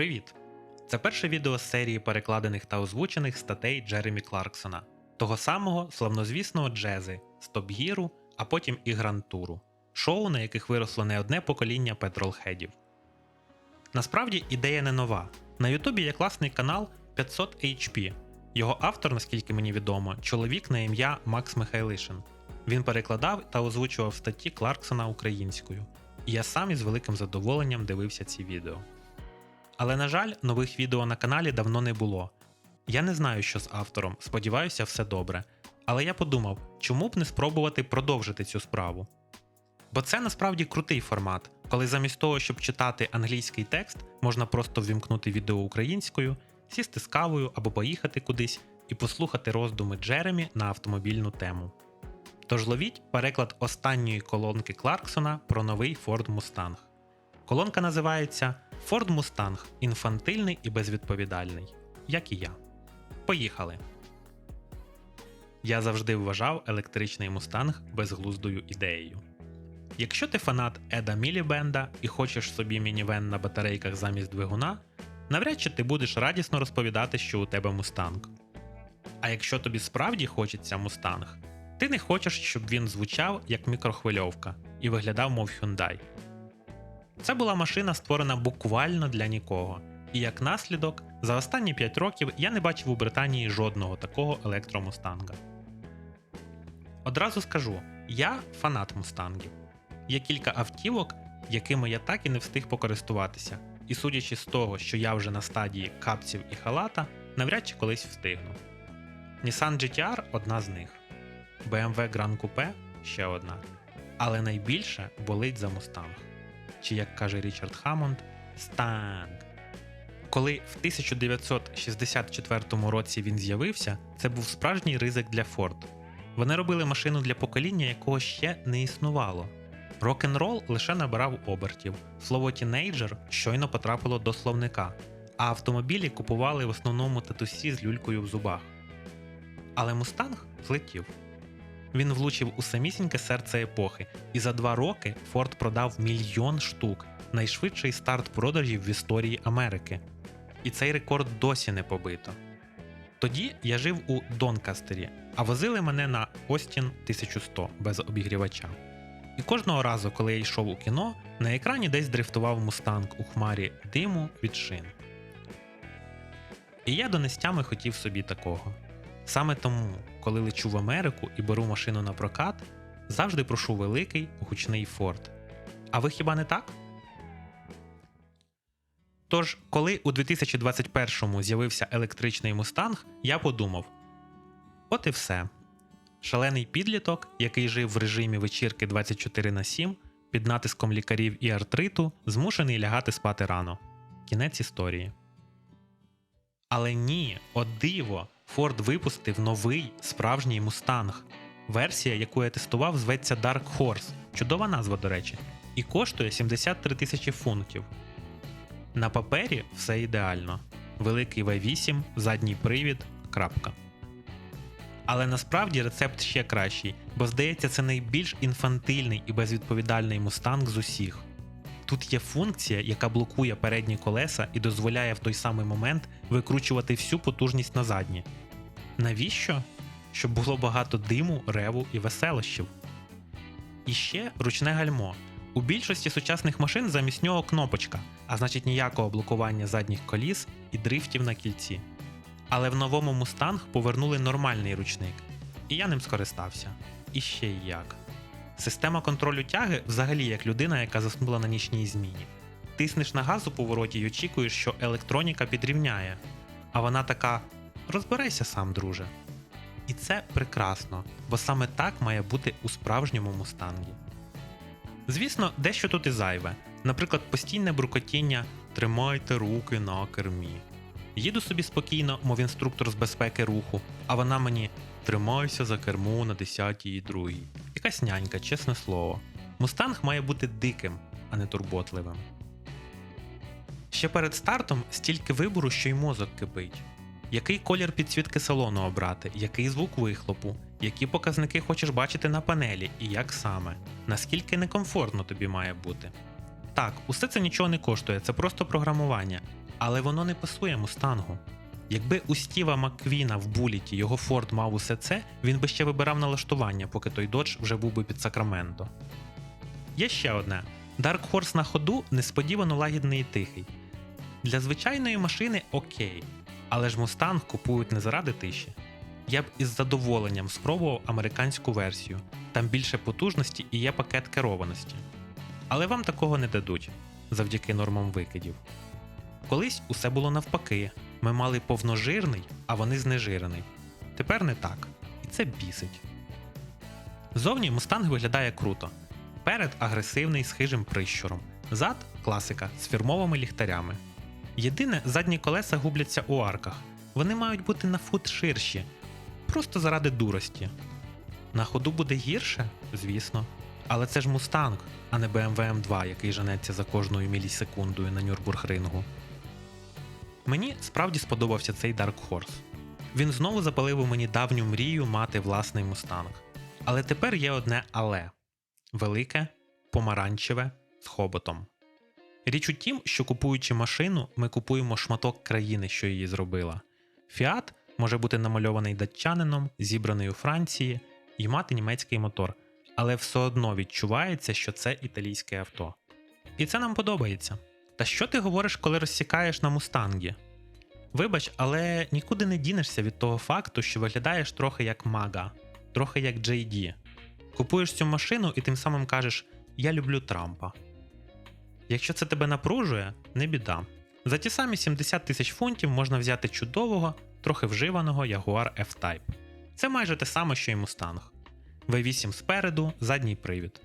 Привіт! Це перше відео з серії перекладених та озвучених статей Джеремі Кларксона, того самого славнозвісного джези Top а потім і Tour, шоу, на яких виросло не одне покоління петролхедів. Насправді ідея не нова. На Ютубі є класний канал 500 HP. Його автор, наскільки мені відомо, чоловік на ім'я Макс Михайлишин. Він перекладав та озвучував статті Кларксона українською, і я сам із великим задоволенням дивився ці відео. Але, на жаль, нових відео на каналі давно не було. Я не знаю, що з автором, сподіваюся, все добре. Але я подумав, чому б не спробувати продовжити цю справу. Бо це насправді крутий формат, коли замість того, щоб читати англійський текст, можна просто ввімкнути відео українською, сісти з кавою або поїхати кудись і послухати роздуми Джеремі на автомобільну тему. Тож ловіть переклад останньої колонки Кларксона про новий Ford Mustang. Колонка називається Ford Mustang інфантильний і безвідповідальний, як і я. Поїхали. Я завжди вважав електричний мустанг безглуздою ідеєю. Якщо ти фанат Еда Мілібенда і хочеш собі мінівен на батарейках замість двигуна, навряд чи ти будеш радісно розповідати, що у тебе мустанг. А якщо тобі справді хочеться мустанг, ти не хочеш, щоб він звучав як мікрохвильовка і виглядав мов Hyundai. Це була машина, створена буквально для нікого. І як наслідок, за останні 5 років я не бачив у Британії жодного такого електромустанга. Одразу скажу, я фанат мустангів. Є кілька автівок, якими я так і не встиг покористуватися, і судячи з того, що я вже на стадії капців і халата, навряд чи колись встигну. Nissan GTR одна з них, BMW Grand Coupe ще одна. Але найбільше болить за мустанг чи як каже Річард Хамонд, Станг. Коли в 1964 році він з'явився, це був справжній ризик для Ford. Вони робили машину для покоління, якого ще не існувало. Рок-н-рол лише набирав обертів, слово тінейджер щойно потрапило до словника, а автомобілі купували в основному татусі з люлькою в зубах. Але Мустанг злетів. Він влучив у самісіньке серце епохи, і за два роки Форд продав мільйон штук, найшвидший старт продажів в історії Америки. І цей рекорд досі не побито. Тоді я жив у Донкастері, а возили мене на Остін 1100 без обігрівача. І кожного разу, коли я йшов у кіно, на екрані десь дрифтував мустанг у хмарі диму від шин. І я донестями хотів собі такого. Саме тому, коли лечу в Америку і беру машину на прокат, завжди прошу великий гучний Форд. А ви хіба не так? Тож, коли у 2021-му з'явився електричний мустанг, я подумав: от і все. Шалений підліток, який жив в режимі вечірки 24 на 7, під натиском лікарів і артриту, змушений лягати спати рано. Кінець історії. Але ні, о диво! Ford випустив новий справжній мустанг. Версія, яку я тестував, зветься Dark Horse. Чудова назва, до речі, і коштує 73 тисячі фунтів. На папері все ідеально. Великий V8, задній привід, крапка. Але насправді рецепт ще кращий, бо здається, це найбільш інфантильний і безвідповідальний мустанг з усіх. Тут є функція, яка блокує передні колеса і дозволяє в той самий момент викручувати всю потужність на задні. Навіщо? Щоб було багато диму, реву і веселощів. І ще ручне гальмо. У більшості сучасних машин замість нього кнопочка, а значить ніякого блокування задніх коліс і дрифтів на кільці. Але в новому Mustang повернули нормальний ручник, і я ним скористався. І ще як. Система контролю тяги взагалі як людина, яка заснула на нічній зміні. Тиснеш на газ у повороті і очікуєш, що електроніка підрівняє. А вона така: розбирайся сам, друже. І це прекрасно, бо саме так має бути у справжньому мустангі. Звісно, дещо тут і зайве, наприклад, постійне брукотіння Тримайте руки на кермі. Їду собі спокійно, мов інструктор з безпеки руху, а вона мені тримайся за кермо на 10 і 2. Якась нянька, чесне слово. Мустанг має бути диким, а не турботливим. Ще перед стартом стільки вибору, що й мозок кипить. Який колір підсвітки салону обрати, який звук вихлопу, які показники хочеш бачити на панелі і як саме, наскільки некомфортно тобі має бути. Так, усе це нічого не коштує, це просто програмування. Але воно не пасує мустангу. Якби у Стіва Макквіна в буліті його Форд мав усе це, він би ще вибирав налаштування, поки той додж вже був би під Сакраменто. Є ще одне: Dark Horse на ходу несподівано лагідний і тихий. Для звичайної машини окей, але ж Мустанг купують не заради тиші. Я б із задоволенням спробував американську версію, там більше потужності і є пакет керованості. Але вам такого не дадуть завдяки нормам викидів. Колись усе було навпаки. Ми мали повножирний, а вони знежирений. Тепер не так. І це бісить. Зовні мустанг виглядає круто. Перед агресивний з хижим прищуром. Зад класика з фірмовими ліхтарями. Єдине, задні колеса губляться у арках. Вони мають бути на фут ширші. Просто заради дурості. На ходу буде гірше, звісно. Але це ж мустанг, а не BMW M2, який женеться за кожною мілісекундою на Нюрбургрингу. Мені справді сподобався цей Dark Horse. Він знову запалив у мені давню мрію мати власний мустанг. Але тепер є одне але велике, помаранчеве з хоботом. Річ у тім, що купуючи машину, ми купуємо шматок країни, що її зробила. Фіат може бути намальований датчанином, зібраний у Франції і мати німецький мотор, але все одно відчувається, що це італійське авто. І це нам подобається. Та що ти говориш, коли розсікаєш на мустангі? Вибач, але нікуди не дінешся від того факту, що виглядаєш трохи як мага, трохи як JD. Купуєш цю машину і тим самим кажеш Я люблю Трампа. Якщо це тебе напружує, не біда. За ті самі 70 тисяч фунтів можна взяти чудового, трохи вживаного Jaguar F-Type. Це майже те саме, що й Mustang. V8 спереду, задній привід.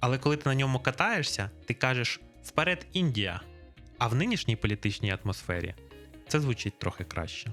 Але коли ти на ньому катаєшся, ти кажеш Вперед Індія! А в нинішній політичній атмосфері це звучить трохи краще.